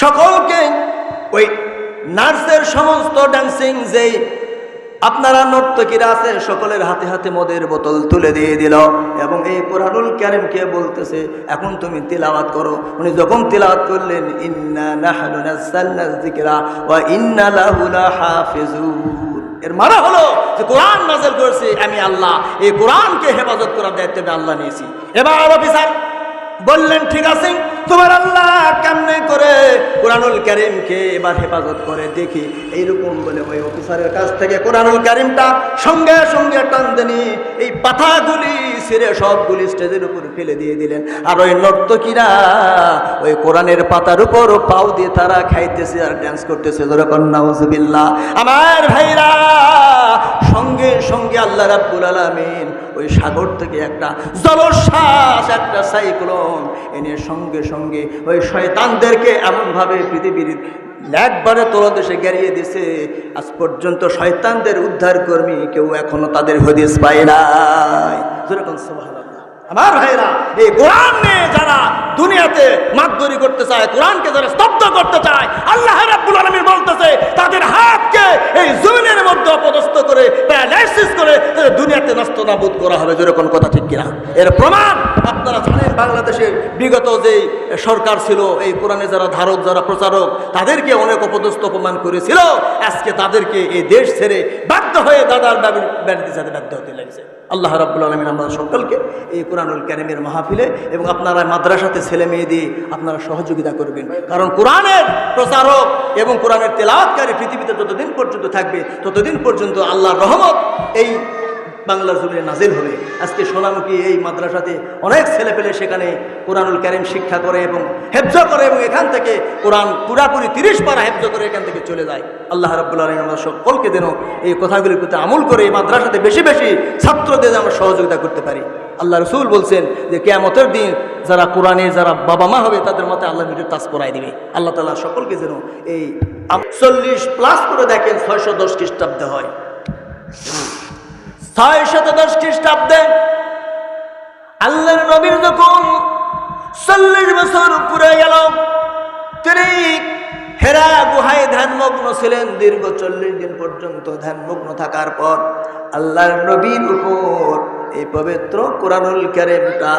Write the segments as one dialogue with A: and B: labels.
A: সকলকে ওই নার্সের সমস্ত ডান্সিং যেই আপনারা নর্তকীরা আছে, সকলের হাতে হাতে মদের বোতল তুলে দিয়ে দিল এবং এই কোরআনুল কারিমকে বলতেছে, এখন তুমি তিলাওয়াত করো। উনি যখন তিলাওয়াত করলেন, ইন্না এর মানে হলো যে কোরআন নাযিল করেছে, আমি আল্লাহ। এই কোরআনকে হেফাজত করার দায়িত্ব আমি আল্লাহ নিয়েছি। এবার অফিসার বললেন, ঠিক আছে, তোমার আল্লাহ কেমনে করে কোরআনুল কারিমকে এবার হেফাজত করে? দেখি। এইরকম বলে ওই অফিসারের কাছ থেকে কোরআনুল কারিমটা সঙ্গে সঙ্গে টান দেনি এই পাথাগুলি ছিঁড়ে সবগুলি স্টেজের উপর ফেলে দিয়ে দিলেন। আর ওই নর্তকীরা ওই কোরআনের পাতার উপর পাও দিয়ে তারা খাইতেছে আর ড্যান্স করতেছে। যেরকম নাউজুবিল্লাহ। আমার ভাইরা, সঙ্গে সঙ্গে আল্লাহ রাব্বুল আলামিন ওই সাগর থেকে একটা জলশ্বাস একটা সাইক্লোন এনে সঙ্গে সঙ্গে ওই শয়তানদেরকে এমনভাবে পৃথিবীর একবারে তলদেশে গেরিয়ে দিছে। আজ পর্যন্ত শয়তানদের উদ্ধার কর্মী কেউ এখনও তাদের হদিস পায় নাই। আমার ভাইরা এই কোরআন নিয়ে যারা দুনিয়াতে মাতদরি করতে চায়, কোরআনকে যারা স্তব্ধ করতে চায়, আল্লাহ রাব্বুল আলামিন বলতেছে, তাদের হাতকে এই মধ্যে অপদস্থ করে প্যারালাইসিস করে দুনিয়াতে নষ্ট নাবুদ করা হবে যেরকম কথা ঠিক কিনা। এর প্রমাণ আপনারা জানেন বাংলাদেশের বিগত যে সরকার ছিল, এই কোরআনে যারা ধারক, যারা প্রচারক, তাদেরকে অনেক অপদস্থ অপমান করেছিল। আজকে তাদেরকে এই দেশ ছেড়ে বাধ্য হয়ে দাদার ব্যান্ডি সাথে বাধ্য হতে লাগছে। আল্লাহ রাবুল আলমিন আমরা সকলকে এই কোরআনুল ক্যারিমের মাহফিলে এবং আপনারা মাদ্রাসাতে ছেলে মেয়ে দিয়ে আপনারা সহযোগিতা করবেন। কারণ কোরআনের প্রচারক এবং কোরআনের তেলাৎকারী পৃথিবীতে যতদিন পর্যন্ত থাকবে, ততদিন পর্যন্ত আল্লাহর রহমত এই বাংলার জুড়ে নাজিল হবে। আজকে সোনামুখী এই মাদ্রাসাতে অনেক ছেলে পেলে সেখানে কোরআনুল কারিম শিক্ষা করে এবং হেফজ করে এবং এখান থেকে কোরআন পুরাপুরি তিরিশ পারা হেফজ করে এখান থেকে চলে যায়। আল্লাহ রাব্বুল আলম আমরা সকলকে যেন এই কথাগুলির প্রতি আমল করে এই মাদ্রাসাতে বেশি বেশি ছাত্রদের আমরা সহযোগিতা করতে পারি। আল্লাহ রসুল বলছেন যে কেয়ামতের দিন যারা কোরআনে যারা বাবা মা হবে তাদের মতে আল্লাহ নিজের তাস করাই দিবে। আল্লাহ তালা সকলকে যেন এই চল্লিশ প্লাস করে দেখেন ছয়শো দশ খ্রিস্টাব্দে হয়। ছয় শত খ্রিস্টাব্দে আল্লাহর নবীর যখন চল্লিশ বছর পুরে গেল, তিনি হেরা গুহায় ধ্যানমগ্ন ছিলেন। দীর্ঘ চল্লিশ দিন পর্যন্ত ধ্যানমগ্ন থাকার পর আল্লাহর নবীর উপর এই পবিত্র কোরআনুল কারিমটা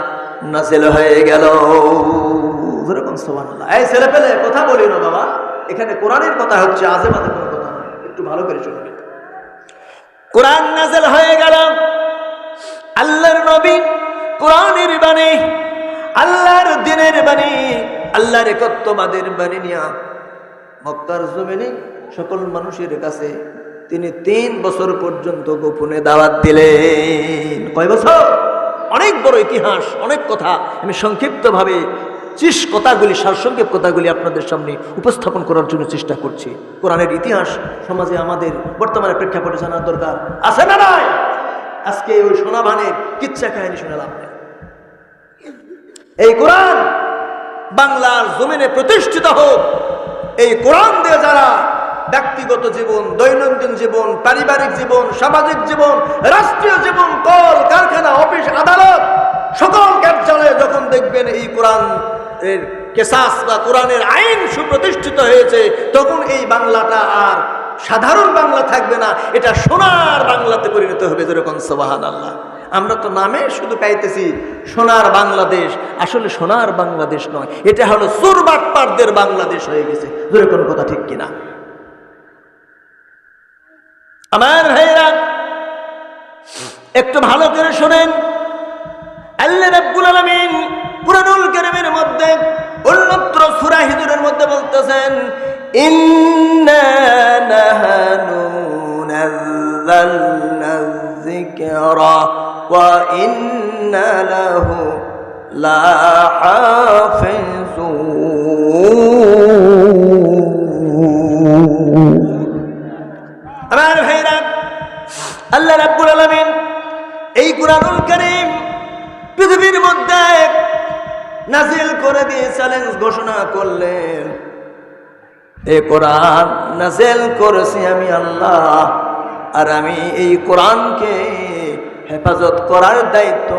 A: নাসিল হয়ে গেল। যেরকম সুবহানাল্লাহ। এই ছেলে পেলে কথা বলি না বাবা। এখানে কোরআনের কথা হচ্ছে আজে বাজে কোনো কথা একটু ভালো করে শুনবেন কোরআন নাজেল হয়ে গেল। আল্লাহর নবী কোরআনের বাণী, আল্লাহর দিনের বাণী, আল্লাহর একত্ববাদের বাণী নিয়া মক্কার জমিনে সকল মানুষের কাছে তিনি তিন বছর পর্যন্ত গোপনে দাওয়াত দিলেন। কয় বছর? অনেক বড় ইতিহাস, অনেক কথা আমি সংক্ষিপ্তভাবে চিস কথাগুলি, সারসংক্ষেপ কথাগুলি আপনাদের সামনে উপস্থাপন করার জন্য চেষ্টা করছি। কোরআনের ইতিহাস সমাজে আমাদের বর্তমানে প্রেক্ষাপটে জানার দরকার। আছে না নাই? আজকে ওই সোনাভানের কিচ্ছা কাহিনী শুনে লাভ নেই। এই কোরআন বাংলার জমিনে প্রতিষ্ঠিত হোক, এই কোরআন দিয়ে যারা ব্যক্তিগত জীবন, দৈনন্দিন জীবন, পারিবারিক জীবন, সামাজিক জীবন, রাষ্ট্রীয় জীবন, কল, কারখানা, অফিস, আদালত সকল কার্যালয়ে যখন দেখবেন এই কোরআন কেসাস বা কোরআনের আইন সুপ্রতিষ্ঠিত হয়েছে, তখন এই বাংলাটা আর সাধারণ বাংলা থাকবে না, এটা সোনার বাংলাতে পরিণত হবে যেরকম সবাহান আল্লাহ আমরা তো নামে শুধু পাইতেছি সোনার বাংলাদেশ। আসলে সোনার বাংলাদেশ নয়, এটা হলো সুরবাটপারদের বাংলাদেশ হয়ে গেছে, যেরকম কথা ঠিক কিনা। আমার ভাইরা একটু ভালো করে শোনেন। আল্লাহ রাব্বুল আলামিন কুরআনুল কারীমের মধ্যে, অন্যত্র সূরা হিজরের মধ্যে বলতেছেন, ইন্না নাহানু নাযালনা যিকরা ওয়া ইন্না লাহু আমার ভাইরা, আল্লাহ রাব্বুল আলামিন এই কোরআনুল কারীম পৃথিবীর মধ্যে নাজিল করে দিয়ে চ্যালেঞ্জ ঘোষণা করলেন। এ কোরআন নাজিল করেছি আমি আল্লাহ, আর আমি এই কোরআনকে হেফাজত করার দায়িত্ব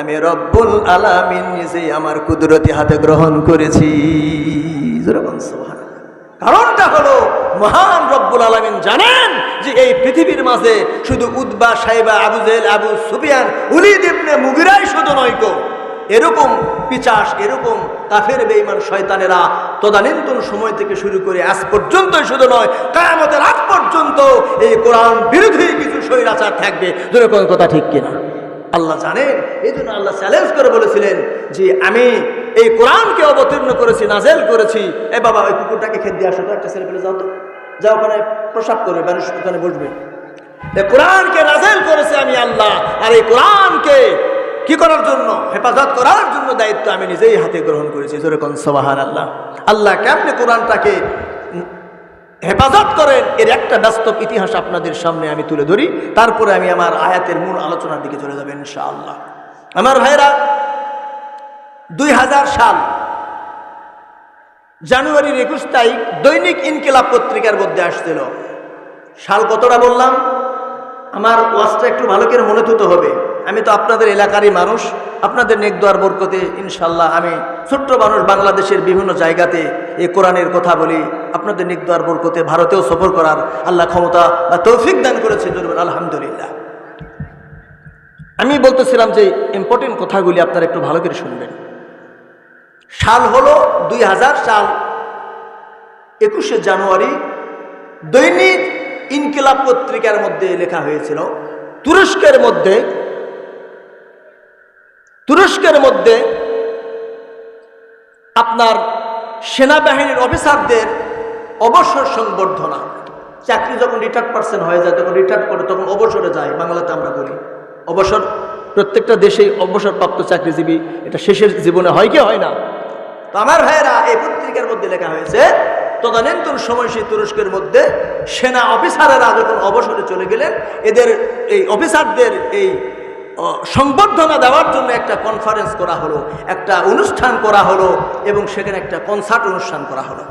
A: আমি রব্বুল আলামিন নিজেই আমার কুদরতি হাতে গ্রহণ করেছি। কারণটা হলো, মহান রব্বুল আলমিন জানেন যে এই পৃথিবীর মাঝে শুধু উদ্বা সাহেবা Abu Jahl Abu Sufyan, Walid ibn মুগিরাই শুধু নয় গো। এরকম পিচাস, এরকম কাফের, বেঈমান শয়তানেরা তদানীন্তন সময় থেকে শুরু করে আজ পর্যন্ত শুধু নয়, কায়ামতের আগ পর্যন্ত এই কোরআন বিরোধী কিছু স্বৈরাচার থাকবে। যেরকম কথা ঠিক কিনা? আল্লাহ জানেন এই জন্য আল্লাহ চ্যালেঞ্জ করে বলেছিলেন যে আমি এই কোরআনকে অবতীর্ণ করেছি, নাজেল করেছি। এ বাবা, ওই কুকুরটাকে খেতে আসো তো একটা ছেলে পেলে যাও তো। যাও ওখানে প্রসাব করবে, মানুষ ওখানে বসবে। কোরআনকে নাজেল করেছে আমি আল্লাহ, আর এই কোরআনকে কি করার জন্য? হেফাজত করার জন্য দায়িত্ব আমি নিজেই হাতে গ্রহণ করেছি। যেরকম সবাহার আল্লাহ আল্লাহ কেমনে কোরআনটাকে হেফাজত করেন, এর একটা বাস্তব ইতিহাস আপনাদের সামনে আমি তুলে ধরি। তারপরে আমি আমার আয়াতের মূল আলোচনার দিকে চলে যাবেন ইনশাআল্লাহ। আমার ভাইরা, দুই হাজার সাল, জানুয়ারির একুশ তারিখ দৈনিক ইনকিলাব পত্রিকার মধ্যে আসছিল। সাল কতটা বললাম? আমার ওয়াজটা একটু ভালো করে মনে তুতে হবে। আমি তো আপনাদের এলাকারই মানুষ, আপনাদের নেকদোয়ার বরকতে ইনশাল্লাহ আমি ছোট্ট মানুষ বাংলাদেশের বিভিন্ন জায়গাতে এই কোরআনের কথা বলি, আপনাদের নেকদোয়ার বরকতে ভারতেও সফর করার আল্লাহ ক্ষমতা বা তৌফিক দান করেছে আলহামদুলিল্লাহ। আমি বলতেছিলাম যে ইম্পর্টেন্ট কথাগুলি আপনারা একটু ভালো করে শুনবেন। সাল হলো দুই হাজার সাল, একুশে জানুয়ারি দৈনিক ইনকিলাব পত্রিকার মধ্যে লেখা হয়েছিল, তুরস্কের মধ্যে তুরস্কের মধ্যে আপনার সেনাবাহিনীর অফিসারদের অবসর সংবর্ধনা। চাকরি যখন রিটায়ার্ড পার্সন হয়ে যায়, তখন রিটায়ার্ড করে তখন অবসরে যায়, বাংলাতে আমরা বলি। অবসর, প্রত্যেকটা দেশেই অবসরপ্রাপ্ত চাকরিজীবী, এটা শেষের জীবনে হয় কি হয় না? তো আমার ভাইয়েরা, এই পত্রিকার মধ্যে লেখা হয়েছে, তদানীন্তন সময় সেই তুরস্কের মধ্যে সেনা অফিসারেরা যখন অবসরে চলে গেলেন, এদের, এই অফিসারদের এই সংবর্ধনা দেওয়ার জন্য একটা কনফারেন্স করা হলো, একটা অনুষ্ঠান করা হলো, এবং সেখানে একটা কনসার্ট অনুষ্ঠান করা হলো।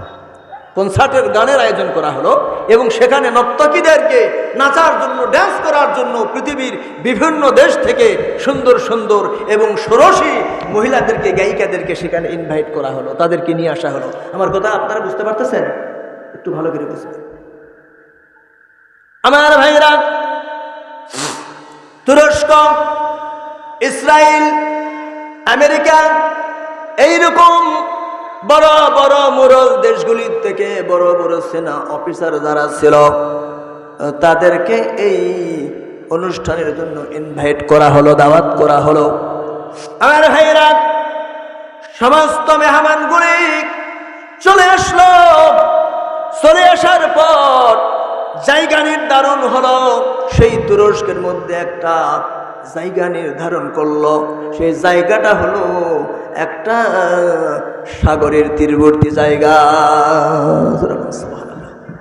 A: কনসার্টের গানের আয়োজন করা হলো, এবং সেখানে নর্তকীদেরকে নাচার জন্য ড্যান্স করার জন্য পৃথিবীর বিভিন্ন দেশ থেকে সুন্দর সুন্দর এবং ষোড়শী মহিলাদেরকে, গায়িকাদেরকে সেখানে ইনভাইট করা হলো, তাদেরকে নিয়ে আসা হলো। আমার কথা আপনারা বুঝতে পারতেছেন? একটু ভালো করে বুঝবেন। আমার ভাইরা তুরস্ক ইসরায়েল আমেরিকা, এইরকম বড় বড় মোরল দেশগুলির থেকে বড় বড় সেনা অফিসার যারা ছিল, তাদেরকে এই অনুষ্ঠানের জন্য ইনভাইট করা হলো, দাওয়াত করা হলো। আমার ভাইরা সমস্ত মেহমানগুলি চলে আসলো। চলে আসার পর জায়গা নির্ধারণ হলো। সেই তুরস্কের মধ্যে একটা জায়গা নির্ধারণ করল। সেই জায়গাটা হলো একটা সাগরের তীরবর্তী জায়গা।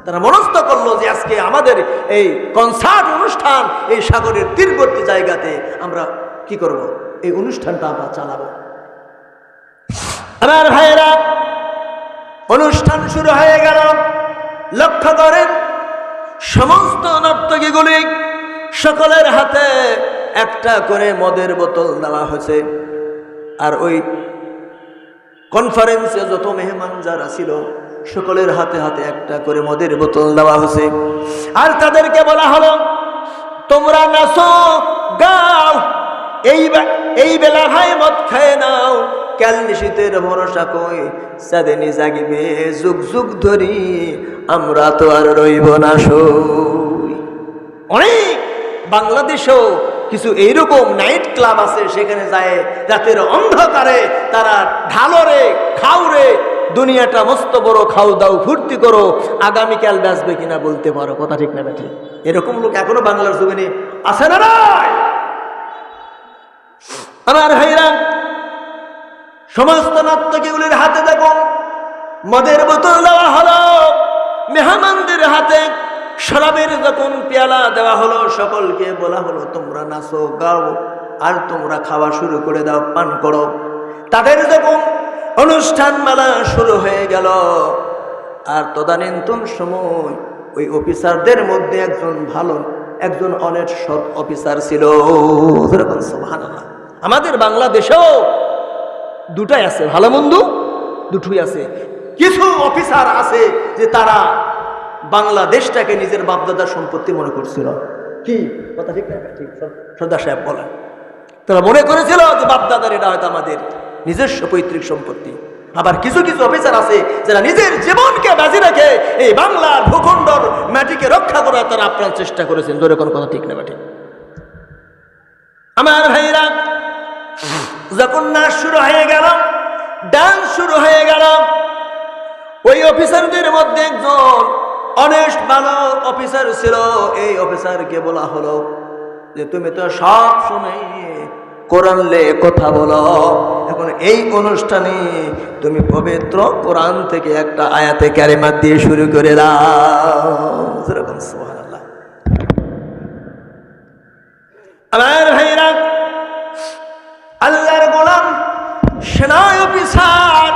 A: তারা মনস্থ করল যে আজকে আমাদের এই কনসার্ট অনুষ্ঠান, এই সাগরের তীরবর্তী জায়গাতে আমরা কি করব? এই অনুষ্ঠানটা আমরা চালাবো। আমার ভাইয়েরা, অনুষ্ঠান শুরু হয়ে গেল। লক্ষ্য করেন সমস্ত নর্তকীগুলি সকলের হাতে একটা করে মদের বোতল দেওয়া হয়েছে। আর ওই কনফারেন্সে যত মেহমান যারা ছিল, সকলের হাতে হাতে একটা করে মদের বোতল দেওয়া হয়েছে। আর তাদেরকে বলা হলো, তোমরা নাচো, গাও এই এই বেলা ভাই মদ খায় নাও। কাল নিশীতের ভরসা কই? সাদেনি জাগিবে যুগ যুগ ধরি, আমরা তো আর রইব না সই। অনেক বাংলাদেশেও কিছু এইরকম নাইট ক্লাব আছে, সেখানে যায় রাতের অন্ধকারে, তারা ঢালরে খাওরে দুনিয়াটা মস্ত বড় খাও দাও ফুর্তি করো আগামীকাল বাঁচবে কিনা বলতে পারো, কথা ঠিক না ঠিক এরকম লোক এখনও বাংলার জমিনে আছে না নাই? আমার ভাইরা সমস্ত নর্তকীগুলির হাতে দেখুন মদের বোতল দেওয়া হলো। মেহমানদের হাতে শরাবের যখন পেয়ালা দেওয়া হলো। সকলকে বলা হলো, তোমরা নাচো, গাও, আর তোমরা খাওয়া শুরু করে দাও, পান করো। তাদের যখন অনুষ্ঠান মেলা শুরু হয়ে গেল, আর তদানীন্তন সময় ওই অফিসারদের মধ্যে একজন ভালো, একজন অনেক সৎ অফিসার ছিল। আমাদের বাংলাদেশেও দুটাই আছে, ভালো মন্দ দুটোই আছে। কিছু অফিসার আছে যে তারা বাংলাদেশটাকে নিজের বাপদাদার সম্পত্তি মনে করছিল। কি? কথা ঠিক না ঠিক। সর্দার সাহেব, বলেন। তারা মনে করেছিল যে বাপদাদার এটা হয়তো আমাদের নিজস্ব পৈতৃক সম্পত্তি। আবার কিছু কিছু অফিসার আছে যারা নিজের জীবনকে বাজি রেখে এই বাংলার ভূখণ্ডর মাটিকে রক্ষা করার তারা আপ্রাণ চেষ্টা করেছেন। জোরে কোনো কথা ঠিক না ঠিক। আমার ভাইরা যখন নাচ শুরু হয়ে গেল ডান্স শুরু হয়ে গেল, ওই অফিসারদের মধ্যে একজন অনেস্ট ভালো অফিসার ছিল। এই অফিসারকে বলা হলো যে, তুমি তো সব সময় কোরআন লে কথা বলো। এখন এই অনুষ্ঠানে তুমি পবিত্র কোরআন থেকে একটা আয়াতে ক্যারেমাত দিয়ে শুরু করে দাও। আমার ভাইরা আল্লাহর গোলাম সেনায় অফিসার।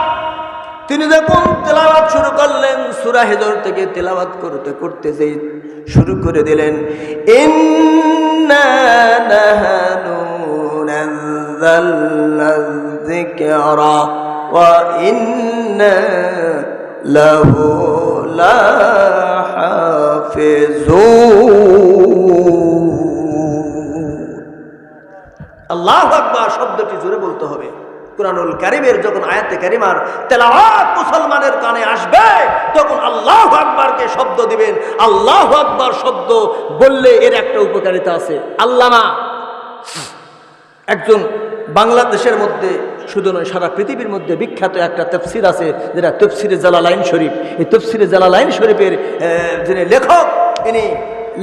A: তিনি যখন তেলাওয়াত শুরু করলেন, সুরা হেজর থেকে তেলাওয়াত করতে করতে যে শুরু করে দিলেন নাহানু আল্লাহ আকবার শব্দটি জোরে বলতে হবে। কুরআনুল কারিমের যখন আয়াতে কারিমার তেলাওয়াত মুসলমানের কানে আসবে, তখন আল্লাহ আকবারকে শব্দ দিবেন। আল্লাহ আকবার শব্দ বললে এর একটা উপকারিতা আছে। আল্লামা, একজন বাংলাদেশের মধ্যে, শুধু নয়, সারা পৃথিবীর মধ্যে বিখ্যাত একটা তফসির আছে, যেটা তফসিরে জালালাইন শরীফ। এই তফসিরে জালালাইন শরীফের যিনি লেখক ইনি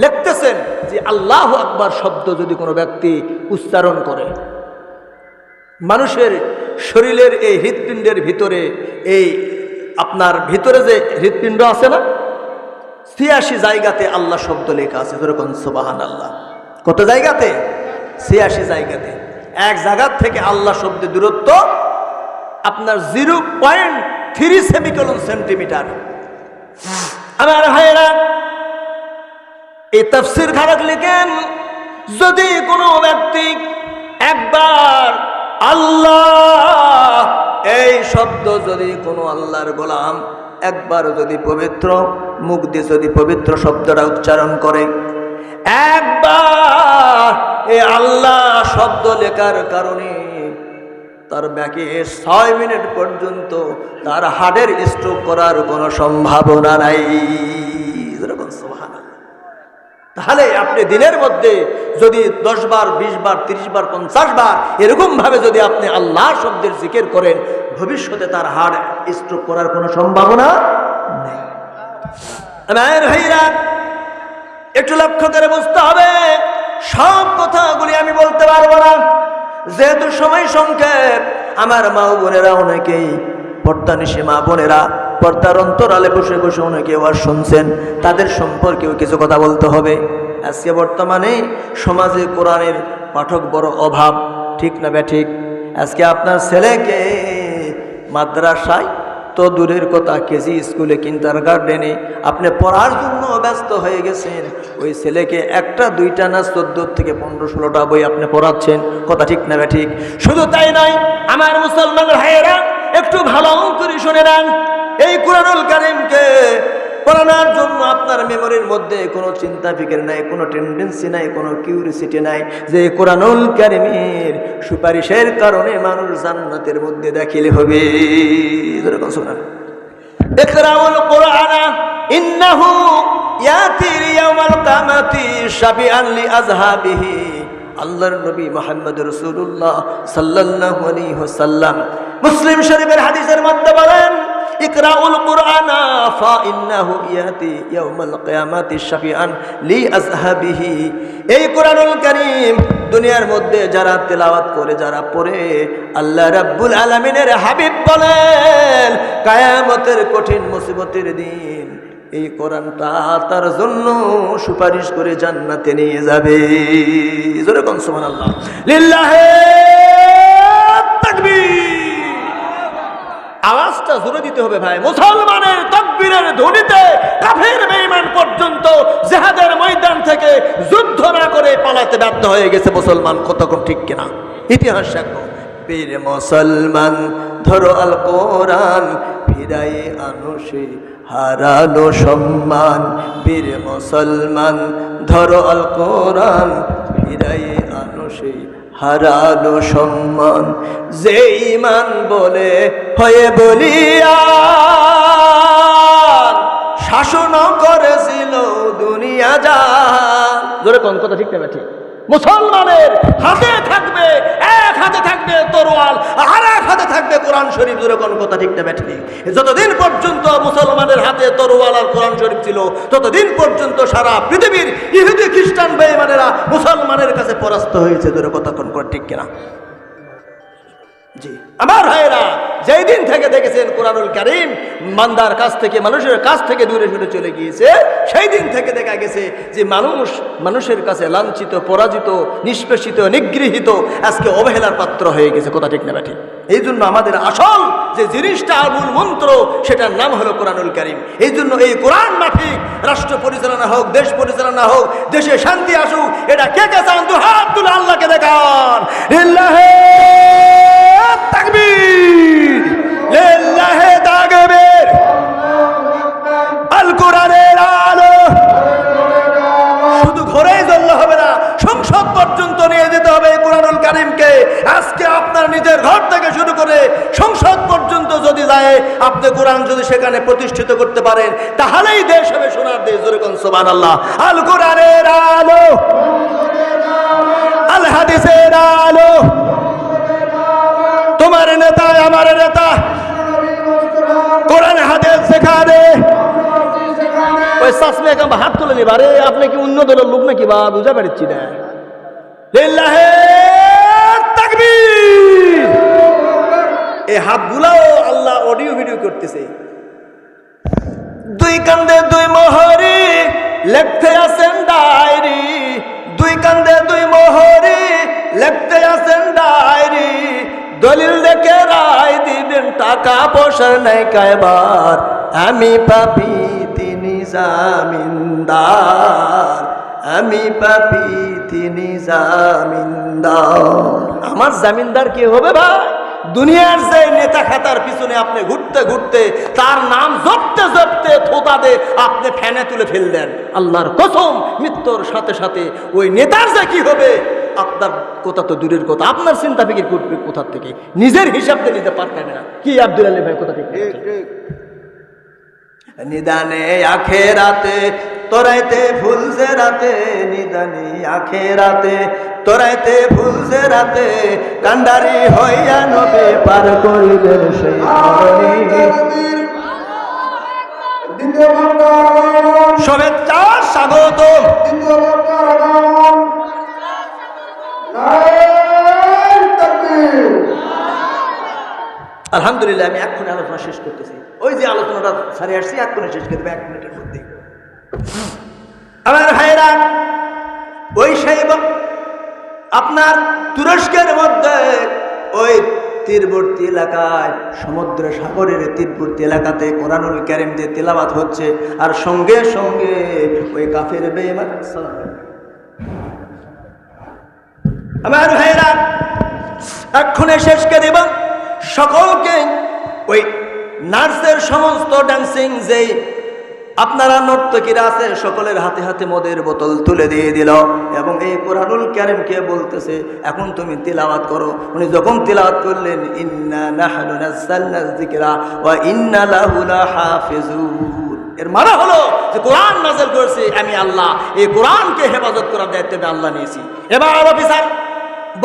A: লিখতেছেন যে আল্লাহ আকবার শব্দ যদি কোনো ব্যক্তি উচ্চারণ করে। মানুষের শরীরের এই হৃৎপিণ্ডের ভিতরে এই আপনার ভিতরে যে হৃৎপিণ্ড আছে না, ছিয়াশি জায়গাতে আল্লাহ শব্দ লেখা আছে। যেরকম সোবাহান আল্লাহ কত জায়গাতে? ছিয়াশি জায়গাতে। এক জায়গার থেকে আল্লাহ শব্দের দূরত্ব আপনার zero point three semicolon centimetre. আমার ভাইয়েরা এই তফসির খারাপ লিখেন, যদি কোনো ব্যক্তি একবার আল্লাহ, এই শব্দ যদি কোনো আল্লাহর গোলাম একবার যদি পবিত্র মুখ দিয়ে যদি পবিত্র শব্দটা উচ্চারণ করে, একবার এ আল্লাহ শব্দ লেখার কারণে তার ব্যাকে ছয় মিনিট পর্যন্ত তার হার্টের স্ট্রোক করার কোনো সম্ভাবনা নাই যেরকম সুবহানাল্লাহ। তাহলে আপনি দিনের মধ্যে যদি দশ বার, বিশ বার, তিরিশ বার, পঞ্চাশ বার এরকম ভাবে যদি আপনি আল্লাহ শব্দের জিকের করেন, ভবিষ্যতে তার হাড় স্ট্রোক করার কোনো সম্ভাবনা নেই। একটু লক্ষ্য করে বুঝতে হবে, সব কথাগুলি আমি বলতে পারব না। যেহেতু সময় সংক্ষেপ, আমার মা বোনেরা অনেকেই পর্দা নিশে মা বোনেরা পর্দার অন্তরালে বসে বসে অনেকে ওয়াজ শুনছেন, তাদের সম্পর্কেও কিছু কথা বলতে হবে। আজকে বর্তমানে সমাজে কোরআনের পাঠক বড় অভাব, ঠিক না ব্যাঠিক? আজকে আপনার ছেলেকে মাদ্রাসায় তো দূরের কথা, কেজি স্কুলে কিন্টার গার্ডেনে আপনি পড়ার জন্য ব্যস্ত হয়ে গেছেন, ওই ছেলেকে একটা, দুইটা না চোদ্দ থেকে পনেরো, ষোলোটা বই আপনি পড়াচ্ছেন, কথা ঠিক না ঠিক শুধু তাই নয়, আমার মুসলমান ভাইয়েরা, একটু ভালো করে শুনে নেন এই কোরআনুল কারিমকে পড়ানোর জন্য আপনার মেমোরির মধ্যে কোনো চিন্তা, ফিকির নাই, কোনো টেন্ডেন্সি নাই, কোনো কিউরিসিটি নাই যে কোরআনুল কারিমের সুপারিশের কারণে মানুষ জান্নাতের মধ্যে দেখিল হবে। কোরআনা আল্লাহর মুসলিম শরীফের হাদিসের মধ্যে বলেন ইকরাউল কুরআন ফাইন্নাহু ইয়াতি ইয়াউমাল কিয়ামাতি শাফিআন লি এই কারীম দুনিয়ার মধ্যে যারা তেলাওয়াত করে, যারা পড়ে, আল্লাহ রাব্বুল আলামিনের হাবিব বলেন, কায়ামতের কঠিন মুসিবতের দিন এই কোরআনটা তার জন্য সুপারিশ করে জান্নাতে নিয়ে যাবে। জোরে কোন সুবহানাল্লাহ তাকবীর আওয়াজটা জোরে দিতে হবে ভাই। মুসলমানের তকবীরের ধ্বনিতে কাফের বেঈমান পর্যন্ত জেহাদের ময়দান থেকে যুদ্ধ না করে পালাতে বাধ্য হয়ে গেছে মুসলমান। কতক্ষণ ঠিক কিনা? ইতিহাস সাক্ষ্য পীর মুসলমান, ধরো আল কোরআন, ফিরাই আনো সে হারানো সম্মান। বীর মুসলমান, ধরো আল কোরআন, ফিরাই আনো সে হারানো সম্মান যে ইমান বলে হয়ে বলিয়া শাসন করেছিল দুনিয়া যা ধরে কোন কথা ঠিক না ঠিক। মুসলমানের হাতে থাকবে, এক হাতে থাকবে তরোয়াল, আর এক হাতে থাকবে কোরআন শরীফ। দূরে কোন কথা ঠিক না ঠিক যতদিন পর্যন্ত মুসলমানের হাতে তরোয়াল আর কোরআন শরীফ ছিল, ততদিন পর্যন্ত সারা পৃথিবীর ইহুদি খ্রিস্টান বেমানেরা মুসলমানের কাছে পরাস্ত হয়েছে। দূরে কথা কোন ঠিক কিনা? আমার ভাইয়েরা, যেই দিন থেকে দেখেছেন কোরআনুল কারিম মান্দার কাছ থেকে, মানুষের কাছ থেকে দূরে সরে চলে গিয়েছে, সেই দিন থেকে দেখা গেছে যে মানুষ, মানুষের কাছে লাঞ্ছিত, পরাজিত, নিষ্পেষিত, নিগৃহীত, আজকে অবহেলার পাত্র হয়ে গেছে। কথা ঠিক না ব্যাঠি এই জন্য আমাদের আসল যে জিনিসটা, মূল মন্ত্র, সেটার নাম হলো কোরআনুল কারিম। এই জন্য এই কোরআন মাফিক রাষ্ট্র পরিচালনা হোক, দেশ পরিচালনা হোক, দেশে শান্তি আসুক, এটা কে কে চান? দু হাত তুলে আল্লাহকে দেখান। তাকবীর। আল শুধু ঘরেই হবে না, সংসদ পর্যন্ত নিয়ে যেতে হবে কোরআনুল কারিমকে। আজকে আপনার নিজের ঘর থেকে শুরু করে সংসদ পর্যন্ত যদি যায়, আপনি কোরআন যদি সেখানে প্রতিষ্ঠিত করতে পারেন, তাহলেই দেশ হবে সোনার দেশ, জোরে কোন আল্লাহ আল কোরআনের আলো। আল হাদিসের আলো। তোমার নেতা, আমার নেতা। কোরআন, হাদিস শেখা দে। ওই হাত তুলে নিবা। আপনি কি অন্য লোক নাকি বা? বুঝা পারছি না। এই হাতগুলাও আল্লাহ অডিও ভিডিও করতেছে। দুই কান্দে দুই মোহরি লেখতে আছেন ডায়েরি। পয়সার নাই কায়বার, আমি পাপি তিনি জামিনদার, আমি পাপি তিনি জামিনদার। আমার জামিনদার কে হবে ভাই? দুনিয়ার যে নেতা খাতার পিছনে আপনি ঘুরতে ঘুরতে তার নাম জপতে জপতে থোতাতে আপনি ফ্যানে তুলে ফেললেন। আল্লাহর কসম মৃত্যুর সাথে সাথে ওই নেতার যে কি হবে আপনার কথা তো দূরের কথা আপনার চিন্তা ফিকির করবে কোথার থেকে? নিজের হিসাবতে নিতে পারতেন না। কি আব্দুল আলী ভাই কোথা থেকে? নিদানে আখে রাতে তোরাইতে ফুলছে রাতে, নিদানি আখে রাতে। তোরাইতে ফুলছে রাতে, কান্ডারি হইয়া নবে পার করিবেন স্বাগত। আলহামদুলিল্লাহ, আমি এক্ষুনি আলোচনা শেষ করতেছি। ওই যে আলোচনাটা সারি আসছি, এক্ষুনি শেষ করে দেবো, এক মিনিটের মধ্যে আমার ভাইরা, ওই সাহেব আপনার তুরস্কের মধ্যে ওই তীরবর্তী এলাকায়, সমুদ্র সাগরের তীরবর্তী এলাকাতে কোরআনুল ক্যারিম যে তেলাবাত হচ্ছে, আর সঙ্গে সঙ্গে ওই কাফের বেমান আমার ভাইরা এক্ষণে শেষকে দেব। সকলকে ওই নার্সের সমস্ত ডান্সিং যেই আপনারা নর্তকীরা আছে সকলের হাতে হাতে মদের বোতল তুলে দিয়ে দিল। এবং এই কোরআনুল ক্যারিমকে বলতেছে, এখন তুমি তিলাওয়াত করো। উনি যখন তিলাওয়াত করলেন এর মানে হলো যে কোরআন নাযিল করেছে আমি আল্লাহ। এই কোরআনকে হেফাজত করার দায়িত্ব আল্লাহ নিয়েছি। এবার অফিসার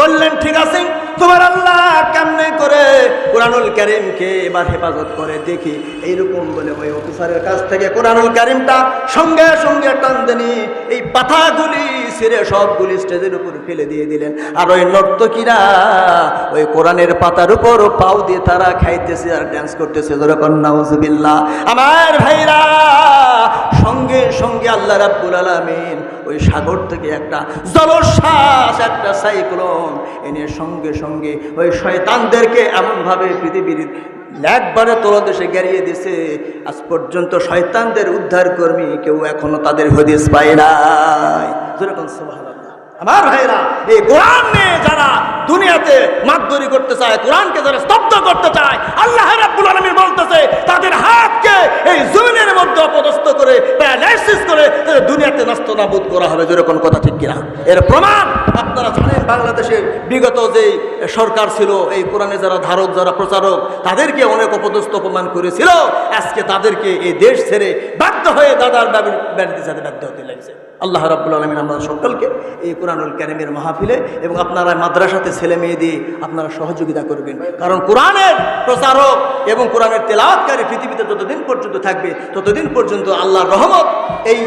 A: বললেন, ঠিক আছে। তোমার আল্লাহ কেমনে করে কোরআনুল করিমকে এবার হেফাজত করে? দেখি। এইরকম বলে ওই অফিসারের কাছ থেকে কোরআনুল করিমটা সঙ্গে সঙ্গে টান দেনি এই পাতাগুলি ছিঁড়ে সবগুলি স্টেজের উপর ফেলে দিয়ে দিলেন। আর ওই নর্তকীরা ওই কোরআনের পাতার উপর পাও দিয়ে তারা খাইতেছে আর ড্যান্স করতেছে। যেরকম নাউজুবিল্লাহ। আমার ভাইরা, সঙ্গে সঙ্গে আল্লাহ রাব্বুল আলামিন ওই সাগর থেকে একটা জলশ্বাস একটা সাইক্লোন এনে সঙ্গে সঙ্গে ওই শয়তানদেরকে এমনভাবে পৃথিবীর একবারে তলদেশে গেরিয়ে দিছে। আজ পর্যন্ত শয়তানদের উদ্ধার কর্মী কেউ এখনও তাদের হদিস পায় নাই। আমার ভাইরা, এই কোরআন নিয়ে যারা দুনিয়াতে মাতদরি করতে চায়, কোরআনকে যারা স্তব্ধ করতে চায়, আল্লাহ রাব্বুল আলামিন বলতেছে, তাদের এই জমিনের মধ্যে অপদস্থ করে প্যারালাইসিস করে দুনিয়াতে নষ্ট নাবুদ করা হবে যেরকম কথা ঠিক কিনা? এর প্রমাণ আপনারা জানেন বাংলাদেশের বিগত যে সরকার ছিল, এই কোরআনে যারা ধারক, যারা প্রচারক, তাদেরকে অনেক অপদস্থ অপমান করেছিল। আজকে তাদেরকে এই দেশ ছেড়ে বাধ্য হয়ে দাদার বাড়ি- বাড়িতে বাধ্য হতে লাগছে। আল্লাহ রাবুল আলমিন আমাদের সকলকে এই কোরআনুল ক্যানিমের মাহফিলে এবং আপনারা মাদ্রাসাতে ছেলে মেয়ে দিয়ে আপনারা সহযোগিতা করবেন। কারণ কোরআনের প্রচারক এবং কোরআনের তেলাৎকারী পৃথিবীতে যতদিন পর্যন্ত থাকবে, ততদিন পর্যন্ত আল্লাহর রহমত এই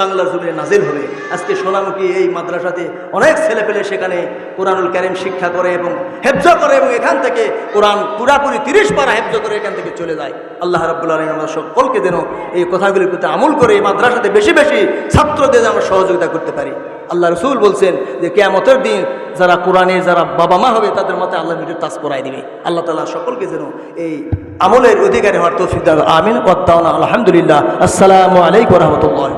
A: বাংলার জমিনে নাজিল হবে। আজকে সোনামুখী এই মাদ্রাসাতে অনেক ছেলে পেলে সেখানে কোরআনুল কারিম শিক্ষা করে এবং হেফজ করে এবং এখান থেকে কোরআন পুরাপুরি তিরিশ পারা হেফজ করে এখান থেকে চলে যায়। আল্লাহ রাব্বুল আলমিন আমরা সকলকে যেন এই কথাগুলির প্রতি আমল করে এই মাদ্রাসাতে বেশি বেশি ছাত্রদের আমরা সহযোগিতা করতে পারি। আল্লাহ রসুল বলছেন যে কেয়ামতের দিন যারা কোরআনের যারা বাবা মা হবে তাদের মতে আল্লাহ নিজের তাস করাই দিবে। আল্লাহ তালা সকলকে যেন এই আমলের অধিকারী হওয়ার তৌফিক আমিন। আলহামদুলিল্লাহ। আসসালামু আলাইকুম রহমতুল্লাহ